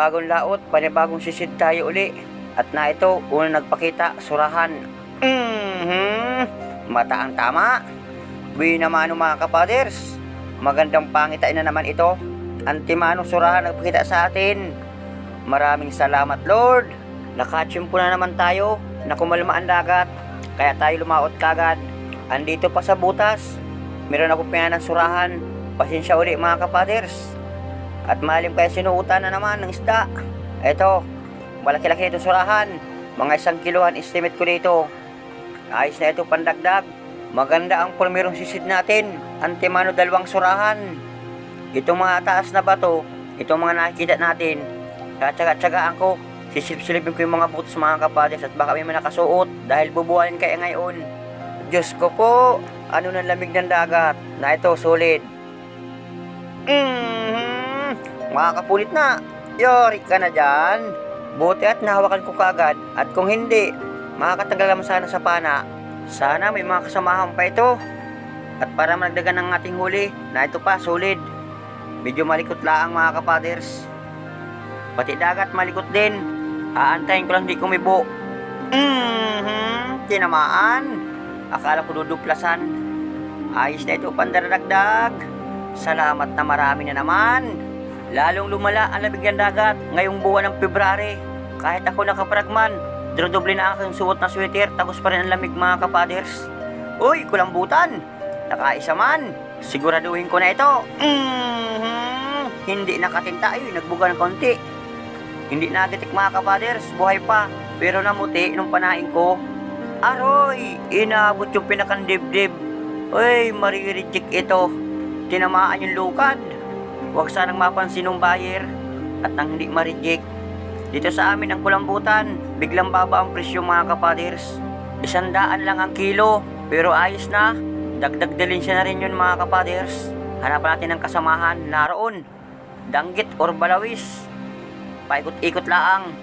Panibagong laot, panibagong sisid tayo uli. At na ito, unang nagpakita, surahan. Mhm. Mata ang tama. Buwi naman mga kapaders. Magandang pangitain na naman ito. Antimanong surahan nagpakita sa atin. Maraming salamat Lord. Nakatsyempo na naman tayo na kumalma ang dagat. Kaya tayo lumaot kagad. Andito pa sa butas. Meron ako ng surahan. Pasensya uli mga kapaders. At malim kaya sinuutan na naman ng isda. Eto, malaki-laki ito surahan. Mga isang kilohan estimate ko dito. Ayos na ito pandagdag. Maganda ang primerong sisid natin. Antimano dalawang surahan. Itong mga taas na bato, itong mga nakikita natin, katsaga-tsagaan ko, sisilip-silipin ko yung mga butos mga kapadres at baka may nakasuot dahil bubuhayin kaya ngayon. Diyos ko po, ano ng lamig ng dagat na ito, solid. Mhm, makakapulit na. Yori ka na dyan. Buti at nahawakan ko kagad at kung hindi, makakatanggal naman sana sa pana. Sana may mga kasamahan pa ito. At para managdagan ng ating huli, na ito pa, solid. Medyo malikot lang mga kapaders. Pati dagat malikot din. Aantayin ko lang di kumibo. Mhm, tinamaan. Akala ko duduplasan. Ayos na ito pandaradagdag. Salamat na marami na naman. Lalong lumala ang lamig ng dagat ngayong buwan ng February. Kahit ako nakapragman, drodoble na aking suot na sweater, tapos pa rin ang lamig mga kapaders. Uy, kulambutan! Nakaisa man. Siguraduhin ko na ito. Mhm. Hindi nakatinta. Ay, nagbuga ng konti. Hindi nagatik mga kapaders. Buhay pa. Pero namuti nung panain ko. Aroy! Inabot yung pinakandibdib. Uy, maririjik ito. Tinamaan yung lukad. Huwag sanang mapansin ng buyer. At nang hindi marijik. Dito sa amin ang kulambutan. Biglang baba ang presyo mga kapaders. Isandaan lang ang kilo. Pero ayos na. Dagdag siya na rin yun mga kapaders. Hanapan natin ng kasamahan naroon. Danggit or balawis. Paikot-ikot laang.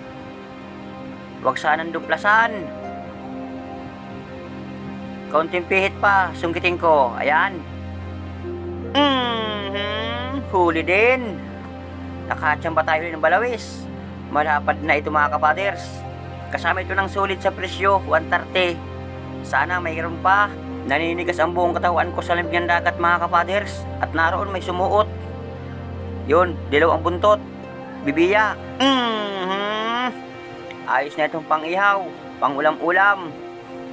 Huwag sanang duplasan. Kaunting pihit pa, sungkitin ko. Ayan. Mhm, huli din. Nakatsamba tayo ng balawis. Malapad na ito mga kapaders. Kasama ito ng sulit sa presyo, 130. Sana mayroon pa. Naninigas ang buong katawan ko sa lamig ng dagat mga kapaders at naroon may sumuot. Yun, dilaw ang buntot. Bibiya. Mhm. Ayos na itong pang-ihaw, pang-ulam-ulam.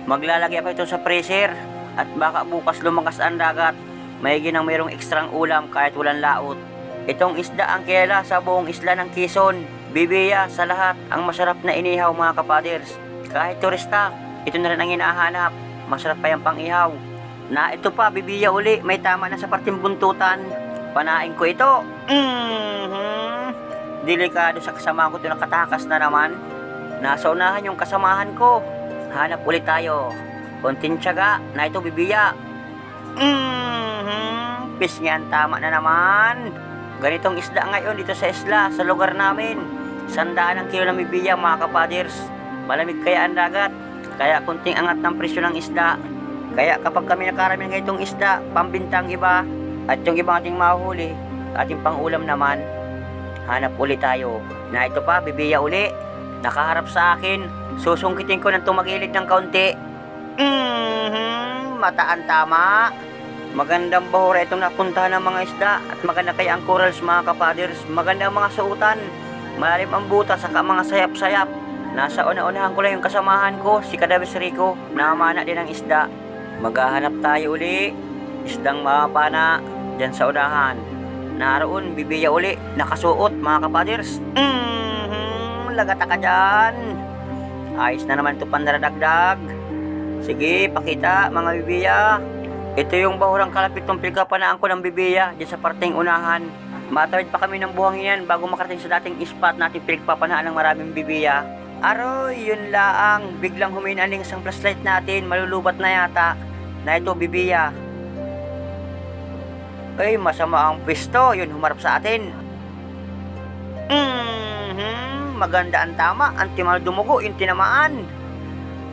Maglalagay ako ito sa freezer at baka bukas lumakas ang dagat. May ginang mayroong ekstrang ulam kahit walang laot. Itong isda ang kilala sa buong isla ng Quezon. Bibiya sa lahat ang masarap na inihaw mga kapaders. Kahit turista, ito na rin ang hinahanap. Masarap pa yung pang-ihaw. Na ito pa, bibiya uli. May tama na sa parting buntutan. Panain ko ito. Mhm. Delikado sa kasama ko ito nakatakas na naman. Nasa yung kasamahan ko. Hanap ulit tayo. Konting tiyaga na ito bibiya. Mhm. Pis niyan, tama na naman. Ganitong isda ngayon dito sa isla, sa lugar namin. Sandaan ang kilo ng bibiya mga kapaders. Malamig kaya ang dagat. Kaya kunting angat ng presyo ng isda. Kaya kapag kami nakarami ng ganitong isda, pambintang iba, at yung ibang ating mahuli, ating pangulam naman, hanap uli tayo. Na ito pa, bibiya uli. Nakaharap sa akin, susungkitin ko ng tumagilid ng kaunti. Mhm, mataan tama. Magandang bahura itong napuntahan ng mga isda at maganda kaya ang corals mga kapaders. Maganda ang mga suotan. Malalim ang butas saka mga sayap-sayap. Nasa una-unahan ko lang yung kasamahan ko, si Kadabis Rico, namana din ng isda. Maghahanap tayo uli, isdang mapana, dyan sa unahan. Naroon, bibiya uli, nakasuot mga kapaders. Mhm, lagata ka dyan. Ayos na naman ito pandaradagdag. Sige, pakita mga bibiya. Ito yung bahurang kalapit ng pinagkapanaan ko ng bibiya dyan sa parteng unahan. Matawid pa kami ng buhangin yan bago makarating sa dating spot natin pinagpapanaan ng maraming bibiya. Aroy, yun laang. Biglang huminaling isang flashlight natin. Malulubat na yata. Na ito, bibiya. Ay, masama ang pwesto. Yun, humarap sa atin. Mhm, maganda ang tama. Ang timal dumugo, yung tinamaan.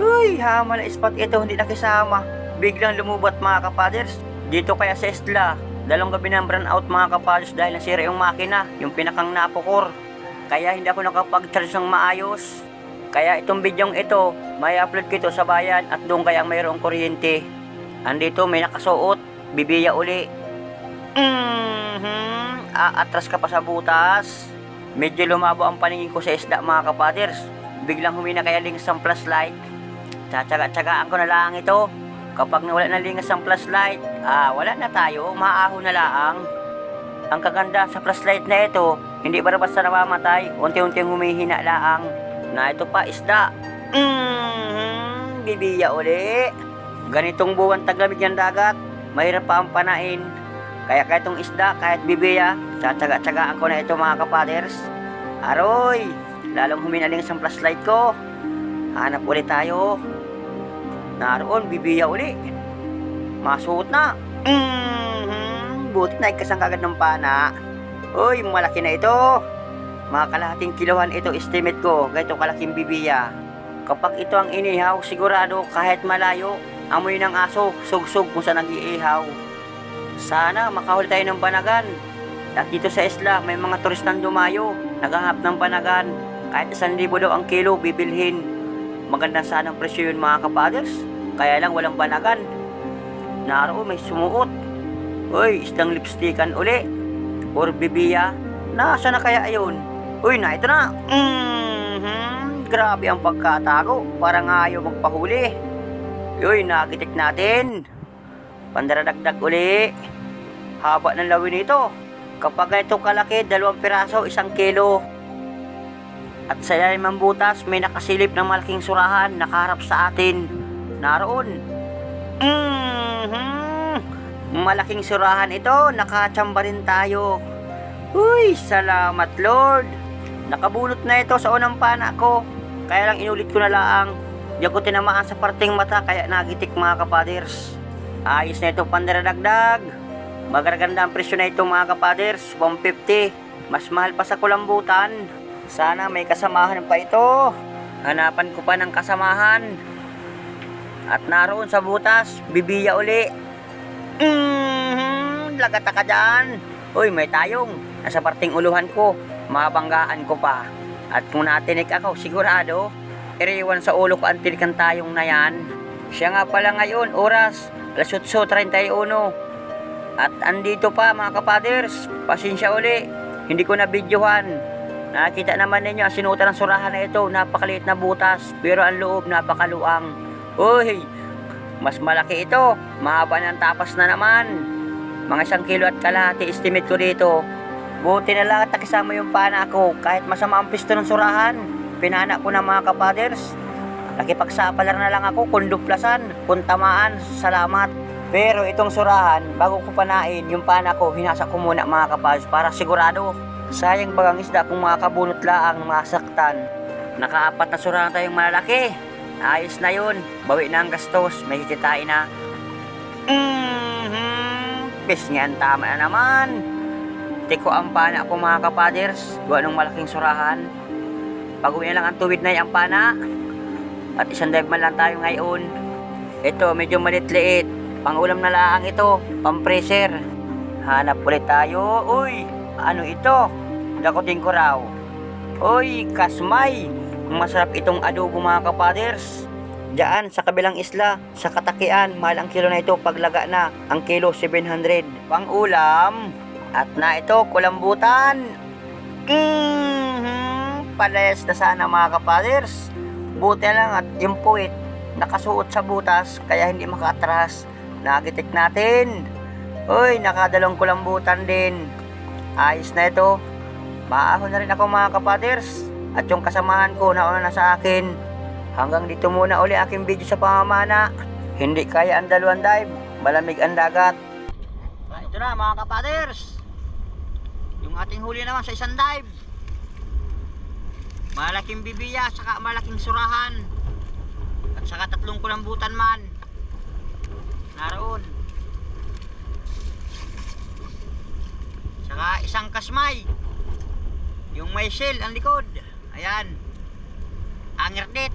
Uy, hama na spot ito. Hindi nakisama. Biglang lumubat mga kapaders. Dito kaya sa Estla. Dalawang gabi ng brown out mga kapaders dahil nasira yung makina. Yung pinakang napukor. Kaya hindi ako nakapag-charge ng maayos. Kaya itong bidyong ito, may upload ko ito sa bayan at doon kaya mayroong kuryente. Andito may nakasuot, bibiya uli. Mhm, aatras ka pa sa butas. Medyo lumabo ang paningin ko sa isda mga kapaders. Biglang humina kaya lingas ang flashlight. Tsatsaga-tsagaan ko na lang ito. Kapag nawala na lingas ang flashlight, ah, wala na tayo, maaho na lang. Ang kaganda sa flashlight na ito, hindi ba basta namamatay, unti-unting humihina laang. Na ito pa, isda. Mm, bibiya uli. Ganitong buwan taglamig ng dagat, mahirap pa ang panain. Kaya kahit itong isda, kahit bibiya, tsatsaga-tsagaan ko na ito mga kapaders. Aroy, lalong huminaling sa flashlight ko. Hanap ulit tayo. Naroon, bibiya uli. Masuot na. Mhm, buti na ikasang kagad ng pana. Uy, malaki na ito. Mga kalahating kilohan ito estimate ko, ganito kalaking bibiya. Kapag ito ang inihaw, sigurado kahit malayo, amoy ng aso, sugsug kung saan nag-iihaw. Sana makahuli tayo ng banagan. At dito sa isla, may mga turistang dumayo, naghahap ng banagan. Kahit isang libo daw ang kilo, bibilhin. Maganda sana ang presyo yun mga kapaders. Kaya lang walang banagan. Naroon may sumuot. Uy, isdang lipstikan uli. Or bibiya. Nasa na kaya ayun? Uy, na ito na. Mhm, grabe ang pagkatago. Parang ayaw magpahuli. Uy, nakitik natin. Pandaradagdag uli. Haba ng lawin nito. Kapag ganito kalaki, dalawang piraso, isang kilo. At sa ilalim ng butas, may nakasilip ng malaking surahan nakaharap sa atin. Naroon. Mhm. Malaking surahan ito, nakachamba rin tayo. Uy, salamat Lord. Nakabulot na ito sa unang pana ko. Kaya lang inulit ko na lang. Di ako tinamaan sa parting mata kaya nagitik mga kapaders. Ayos na ito pandaradagdag. Magaganda ang presyo na ito mga kapaders, 150. Mas mahal pa sa kulambutan. Sana may kasamahan pa ito. Hanapan ko pa ng kasamahan. At naroon sa butas, bibiya uli. Mm, lagata ka dyan. Uy, may tayong. Nasa parting uluhan ko. Mabanggaan ko pa. At kung natinik ako, sigurado, iriwan sa ulo ko ang tilikan tayong na yan. Siya nga pala ngayon, oras, alas 8.31. At andito pa mga kapaders, pasensya uli, hindi ko na videohan. Nakita naman ninyo ang sinutan ng surahan na ito, napakaliit na butas, pero ang loob napakaluang. Uy, mas malaki ito, mahaba ng tapas na naman. Mga isang kilo at kalahati estimate ko dito. Buti na lang at nakisama yung pana ko, kahit masama ang pisto ng surahan. Pinana ko na mga kapaders. Nakipagsapalar na lang ako kung duplasan, kung salamat. Pero itong surahan, bago ko panain, yung pana ko, hinasa ko muna mga kapaders para sigurado. Sayang bagang isda kung makakabunot laang masaktan. Nakaapat na surahan tayong malalaki. Ayos na yun. Bawi na ang gastos. May kikitain na. Mm-hmm. Pes niyan, tama na naman. Tiko ang pana ko mga kapaders. Gawa ng malaking surahan. Pag-uwi na lang ang tuwid na yung pana. At isang dive man lang tayo ngayon. Ito, medyo malit-liit. Pangulam na lang ito. Pampreser. Hanap ulit tayo. Uy, ano ito? Dakotin ko raw. Uy, kasmay. Masarap itong adobo mga kapaders. Diyan sa kabilang isla, sa Katakian, mahal ang kilo na ito paglaga na. Ang kilo 700. Pang ulam. At na ito, kulambutan. Mm-hmm. Palayas na sana mga kapaders. Buti lang at yung puwit nakasuot sa butas kaya hindi makaatras. Nagitik natin. Uy, nakadalong kulambutan din. Ayos na ito. Maahon na rin ako mga kapaders. At yung kasamahan ko na sa akin. Hanggang dito muna uli aking video sa pamamana. Hindi kaya ang dalawang dive. Malamig ang dagat. Ah, ito na mga kapaders. Yung ating huli naman sa isang dive. Malaking bibiya, saka malaking surahan. At saka tatlong kulambutan man. Naroon. Saka isang kasmay. Yung may shell ang likod. Ayan. Angerdit.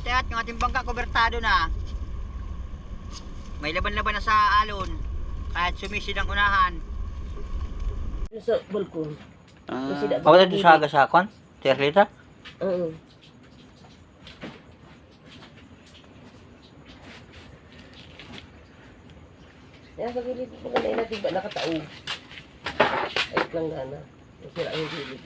Buti at yung ating bangka kubertado na. May laban-laban na sa alon. Kahit sumisid ang unahan. Sa balkon. Da- Ako dito sa agasakon? Terlita? Oo. Yan sa gilid mo kanina natin ba nakatao. Ay lang nana. Sira ang gilid.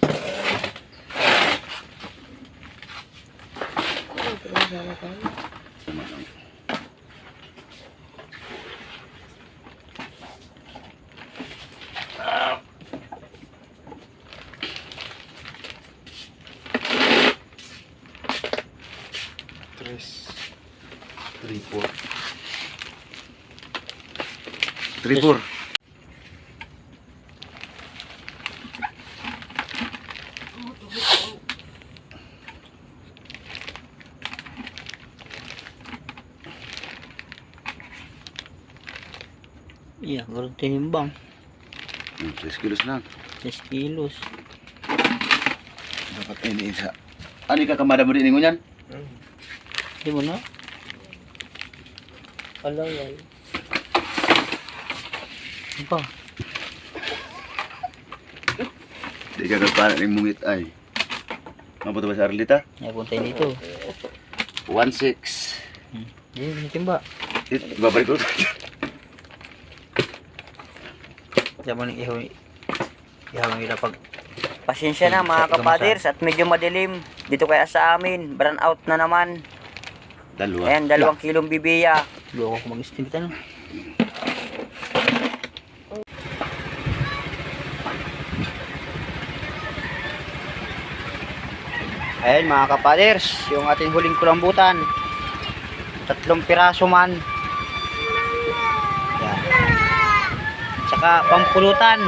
Tres. Tripur. Tripur. Tinimbang. Hmm, kilos lang. 10 kilos. Dapat ini isa. Ano ka kamada mo din ingon yan? Di mo na? Alam yan. Pa? Di ka ng mungit ay. Mabuto ba sa Arlita? Ay, punta dito. One six. Hmm. Di, timba. Babalik ko. Diyan mo nang ihaw. Ihaw ang ila pag... Pasensya na mga kapaders at medyo madilim. Dito kaya sa amin. Brown out na naman. Dalawa. Ayan, dalawang kilong bibiya. Loko ko mag-estimate ano. Ayan mga kapaders, yung ating huling kulambutan. Tatlong piraso man. Tsaka pampulutan.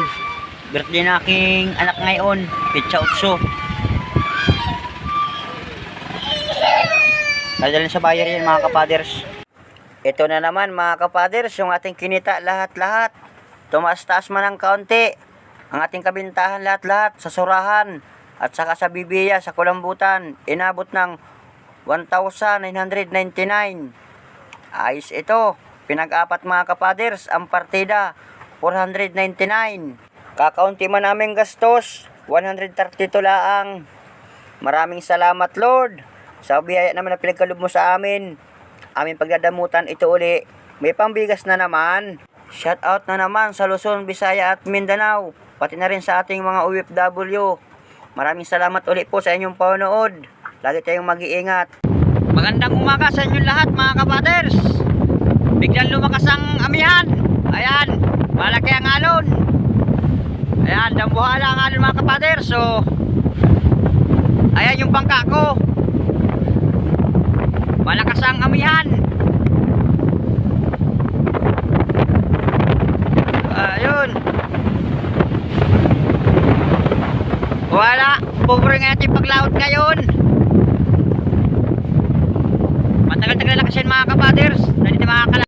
Birthday na aking anak ngayon, Pitsa Utso. Dadalhin sa buyer yan mga kapaders. Ito na naman mga kapaders, yung ating kinita lahat-lahat. Tumaas-taas man ng kaunti. Ang ating kabintahan lahat-lahat sa surahan at saka sa bibiya sa kulambutan. Inabot ng 1,999. Ayos ito. Pinag-apat mga kapaders, ang partida 499. Kakaunti man namin gastos, 132 laang. Maraming salamat Lord sa biyaya naman na pinagkalob mo sa amin. Aming pagdadamutan ito uli. May pambigas na naman. Shout out na naman sa Luzon, Visaya at Mindanao. Pati na rin sa ating mga OFW. Maraming salamat uli po sa inyong panonood. Lagi tayong mag-iingat. Magandang umaga sa inyong lahat mga kapaders. Biglang lumakas ang amihan. Ayan, malaki ang alon. Ayan, dambuhala ang alon mga kapaders. So, ayan yung bangka ko. Malakas ang amihan. Ayun. Wala. Pobre nga natin paglaot ngayon. Matagal-tagal na kasi mga kapaders. Nandito mga kala